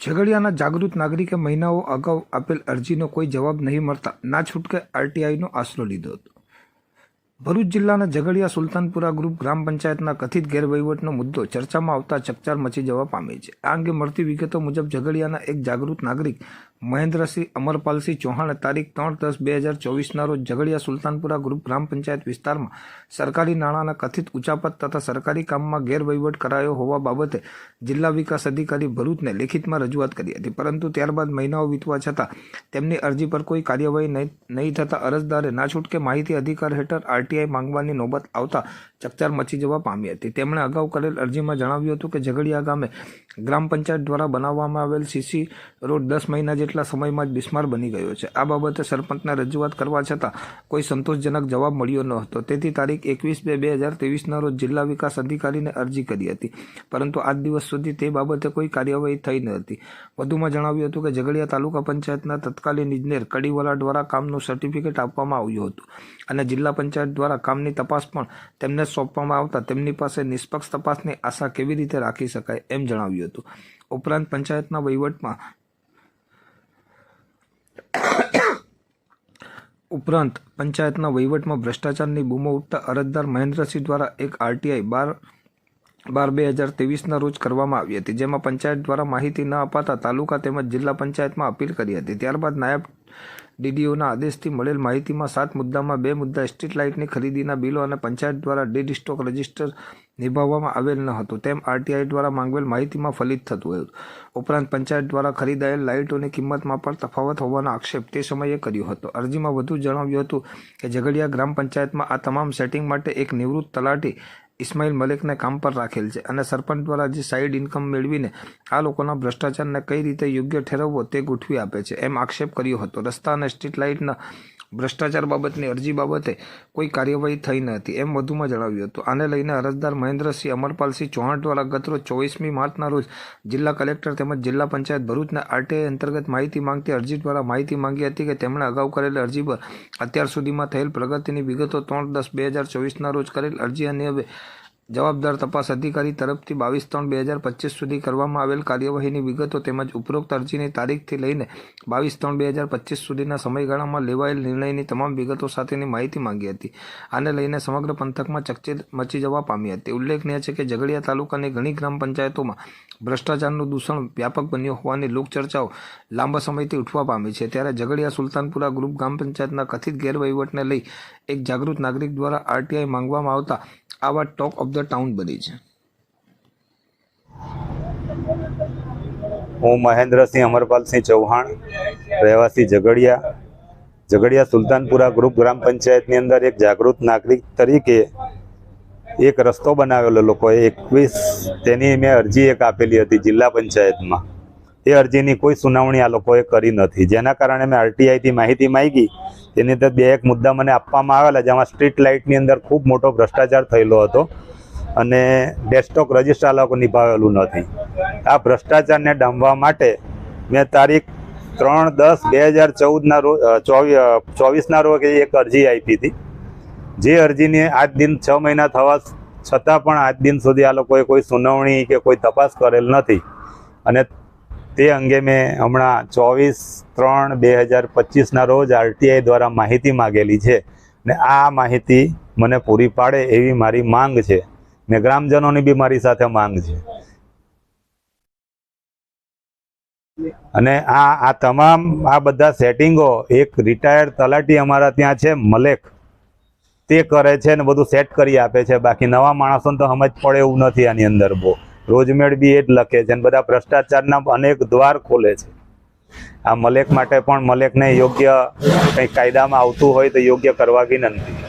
ઝઘડિયાના જાગૃત નાગરિકે મહિનાઓ અગાઉ આપેલ અરજીનો કોઈ જવાબ નહીં મળતા ના છૂટકે આરટીઆઈનો આશરો લીધો હતો. ભરૂચ જિલ્લાના ઝઘડિયા સુલતાનપુરા ગ્રુપ ગ્રામ પંચાયતના કથિત ગેરવહીવટનો મુદ્દો ચર્ચામાં આવતા ચકચાર મચી જવા પામી છે. આ અંગે મળતી વિગતો મુજબ ઝઘડિયાના એક જાગૃત નાગરિક મહેન્દ્રસિંહ અમરપાલસિંહ ચૌહાણે તારીખ ત્રણ દસ બે હજાર ચોવીસના રોજ ઝઘડિયા સુલતાનપુરા ગ્રુપ ગ્રામ પંચાયત વિસ્તારમાં સરકારી નાણાંના કથિત ઉચાપત તથા સરકારી કામમાં ગેરવહીવટ કરાયો હોવા બાબતે જિલ્લા વિકાસ અધિકારી ભરૂચને લેખિતમાં રજૂઆત કરી હતી. પરંતુ ત્યારબાદ મહિનાઓ વીતવા છતાં તેમની અરજી પર કોઈ કાર્યવાહી નહીં નહીં થતાં અરજદારે ના છૂટકે માહિતી અધિકાર હેઠળ આરટીઆઈ માંગવાની નોબત આવતા ચકચાર મચી જવા પામી હતી. તેમણે અગાઉ કરેલ અરજીમાં જણાવ્યું હતું કે ઝઘડિયા ગામે ગ્રામ પંચાયત દ્વારા બનાવવામાં આવેલ સીસી રોડ દસ મહિના જેટલા સમયમાં જ બિસ્માર બની ગયો છે. આ બાબતે સરપંચને રજૂઆત કરવા છતાં કોઈ સંતોષજનક જવાબ મળ્યો ન હતો. તેથી તારીખ એકવીસ બે બે હજાર ત્રેવીસના રોજ જિલ્લા વિકાસ અધિકારીને અરજી કરી હતી. પરંતુ આજ દિવસ સુધી તે બાબતે કોઈ કાર્યવાહી થઈ ન હતી. વધુમાં જણાવ્યું હતું કે ઝઘડિયા તાલુકા પંચાયતના તત્કાલીન ઇજનેર કડીવાલા દ્વારા કામનું સર્ટિફિકેટ આપવામાં આવ્યું હતું અને જિલ્લા પંચાયત દ્વારા કામની તપાસ પણ તેમને સોંપવામાં આવતા તેમની પાસે નિષ્પક્ષ તપાસની આશા કેવી રીતે રાખી શકાય એમ જણાવ્યું હતું. ઉપરાંત પંચાયતના વહીવટમાં ઉપરાંત પંચાયતના વહીવટમાં ભ્રષ્ટાચારની બૂમો ઉઠતા અરજદાર મહેન્દ્રસિંહ દ્વારા એક આરટીઆઈ બાર બાર બે હજાર ત્રેવીસના રોજ કરવામાં આવી હતી, જેમાં પંચાયત દ્વારા માહિતી ન અપાતા તાલુકા તેમજ જિલ્લા પંચાયતમાં અપીલ કરી હતી. ત્યારબાદ નાયબ ડીડીઓના આદેશથી મળેલ માહિતીમાં સાત મુદ્દામાં બે મુદ્દા સ્ટ્રીટ લાઇટની ખરીદીના બિલો અને પંચાયત દ્વારા ડેડ સ્ટોક રજિસ્ટર નિભાવવામાં આવેલ ન હતું. તેમ આરટીઆઈ દ્વારા માંગવેલ માહિતીમાં ફલિત થતું હતું. ઉપરાંત પંચાયત દ્વારા ખરીદાયેલ લાઇટોની કિંમતમાં પણ તફાવત હોવાનો આક્ષેપ તે સમયે કર્યો હતો. અરજીમાં વધુ જણાવ્યું હતું કે ઝઘડિયા ગ્રામ પંચાયતમાં આ તમામ સેટિંગ માટે એક નિવૃત્ત તલાટી ઇસ્માઇલ મલિકને કામ પર રાખેલ છે અને સરપંચ દ્વારા જે સાઇડ ઇન્કમ મેળવીને આ લોકોના ભ્રષ્ટાચારને કઈ રીતે યોગ્ય ઠેરવવો તે ગોઠવી આપે છે, એમ આક્ષેપ કર્યો હતો. રસ્તા અને સ્ટ્રીટ લાઇટના ભ્રષ્ટાચાર બાબતની અરજી બાબતે કોઈ કાર્યવાહી થઈ ન હતી, એમ વધુમાં જણાવ્યું હતું. આને લઈને અરજદાર મહેન્દ્રસિંહ અમરપાલસિંહ ચૌહાણ દ્વારા ગતરોજ ચોવીસમી માર્ચના રોજ જિલ્લા કલેક્ટર તેમજ જિલ્લા પંચાયત ભરૂચના આરટીઆઈ અંતર્ગત માહિતી માંગતી અરજી દ્વારા માહિતી માંગી હતી કે તેમણે અગાઉ કરેલી અરજી પર અત્યાર સુધીમાં થયેલ પ્રગતિની વિગતો ત્રણ દસ બે હજાર ચોવીસના રોજ કરેલ અરજી અને હવે જવાબદાર તપાસ અધિકારી તરફથી બાવીસ ત્રણ બે હજાર પચીસ સુધી કરવામાં આવેલ કાર્યવાહીની વિગતો તેમજ ઉપરોક્ત અરજીની તારીખથી લઈને બાવીસ ત્રણ બે હજાર પચીસ સુધીના સમયગાળામાં લેવાયેલ નિર્ણયની તમામ વિગતો સાથેની માહિતી માંગી હતી. આને લઈને સમગ્ર પંથકમાં ચકચેર મચી જવા પામી હતી. ઉલ્લેખનીય છે કે ઝઘડિયા તાલુકાની ઘણી ગ્રામ પંચાયતોમાં ભ્રષ્ટાચારનું દૂષણ વ્યાપક બન્યું હોવાની લોકચર્ચાઓ લાંબા સમયથી ઉઠવા પામી છે. ત્યારે ઝઘડિયા સુલતાનપુરા ગ્રુપ ગ્રામ પંચાયતના કથિત ગેરવહીવટને લઈ એક જાગૃત નાગરિક દ્વારા આરટીઆઈ માંગવામાં આવતા આ વાત ટોક ઓફ ધ ટાઉન બની છે. હું મહેન્દ્રસિંહ અમરપાલસિંહ ચૌહાણ, રહેવાસી ઝઘડિયા. ઝઘડિયા સુલતાનપુરા ગ્રુપ ગ્રામ પંચાયતની અંદર એક જાગૃત નાગરિક તરીકે એક રસ્તો બનાવેલો લોકોએ એકવીસ, તેની મેં અરજી એક આપેલી હતી જિલ્લા પંચાયતમાં. એ અરજીની કોઈ સુનાવણી આ લોકોએ કરી નથી. જેના કારણે મેં આરટીઆઈથી માહિતી માંગી. તેની અંદર બે એક મુદ્દા મને આપવામાં આવેલા જેમાં સ્ટ્રીટ લાઇટની અંદર ખૂબ મોટો ભ્રષ્ટાચાર થયેલો હતો અને ડેસ્કટોપ રજિસ્ટર લોકો નિભાવેલું નથી. આ ભ્રષ્ટાચારને ડામવા માટે મેં તારીખ ત્રણ દસ બે હજાર ચૌદના રોજ ચોવીસ ચોવીસના રોજ એક અરજી આપી હતી. જે અરજીને આજ દિન છ મહિના થવા છતાં પણ આજ દિન સુધી આ લોકોએ કોઈ સુનાવણી કે કોઈ તપાસ કરેલ નથી. અને તે અંગે મેં હમણાં ચોવીસ ત્રણ બે હજાર પચીસના રોજ આરટીઆઈ દ્વારા માહિતી માગેલી છે ને આ માહિતી મને પૂરી પાડે એવી મારી માંગ છે ને ગ્રામજનોની બી મારી સાથે માંગ છે. અને આ આ તમામ, આ બધા સેટિંગો, એક રિટાયર્ડ તલાટી અમારા ત્યાં છે, મલેક. તે કરે છે ને બધું સેટ કરી આપે છે. બાકી નવા માણસોને તો સમજ પડે એવું નથી આની અંદર બહુ. રોજમેળ બી એ જ લખે છે અને બધા ભ્રષ્ટાચારના અનેક દ્વાર ખોલે છે. આ મલેક માટે પણ મલેકને યોગ્ય કંઈ કાયદામાં આવતું હોય તો યોગ્ય કરવા વિનંતી